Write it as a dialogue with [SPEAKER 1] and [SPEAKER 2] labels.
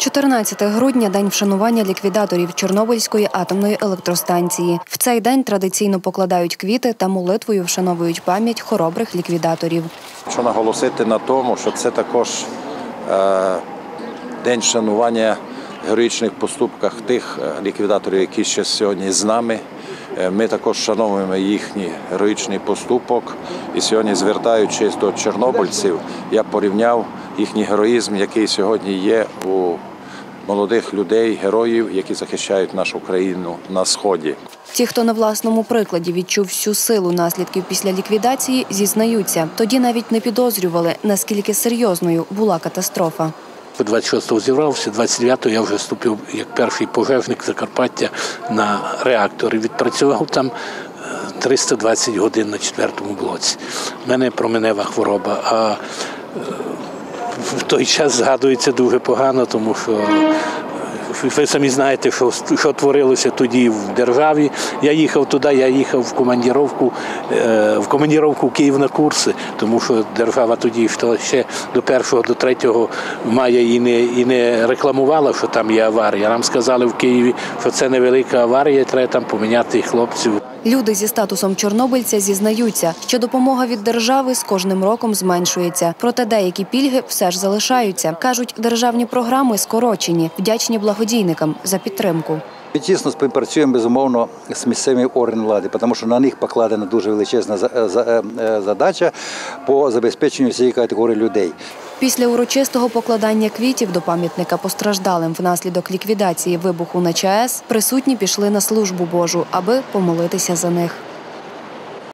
[SPEAKER 1] 14 грудня день вшанування ліквідаторів Чорнобильської атомної електростанції. В цей день традиційно покладають квіти та молитвою вшановують пам'ять хоробрих ліквідаторів.
[SPEAKER 2] Хочу наголосити на тому, що це також е, день шанування героїчних поступках тих е, ліквідаторів, які ще сьогодні з нами. Е, Ми також шановуємо їхній героїчний поступок. І сьогодні, звертаючись до чорнобильців, я порівняв їхній героїзм, який сьогодні є у молодих людей, героїв, які захищають нашу країну на сході.
[SPEAKER 1] Ті, хто на власному прикладі відчув всю силу наслідків після ліквідації, зізнаються. Тоді навіть не підозрювали, наскільки серйозною була катастрофа.
[SPEAKER 3] 26-го зібрався, 29-го я вже вступив як перший пожежник Закарпаття на реактор і відпрацював там е, 320 годин на четвертому блоці. У мене променева хвороба, а е, в той час згадується дуже погано, тому що е, ви самі знаєте, що, що творилося тоді в державі. Я їхав туди, я їхав в командіровку, е, в командіровку Київ на курси, тому що держава тоді ще до 1 до 3 мая і не, і не рекламувала, що там є аварія. Нам сказали в Києві, що це невелика аварія, треба там поміняти хлопців.
[SPEAKER 1] Люди зі статусом чорнобильця зізнаються, що допомога від держави з кожним роком зменшується. Проте деякі пільги все ж залишаються. кажуть, державні програми скорочені, вдячні благодійникам за підтримку.
[SPEAKER 4] Ми тісно співпрацюємо безумовно з місцевими органами влади, тому що на них покладена дуже величезна за- за- е, задача по забезпеченню всієї категорії людей.
[SPEAKER 1] Після урочистого покладання квітів до пам'ятника постраждалим внаслідок ліквідації вибуху на ЧАЕС присутні пішли на службу Божу, аби помолитися за них.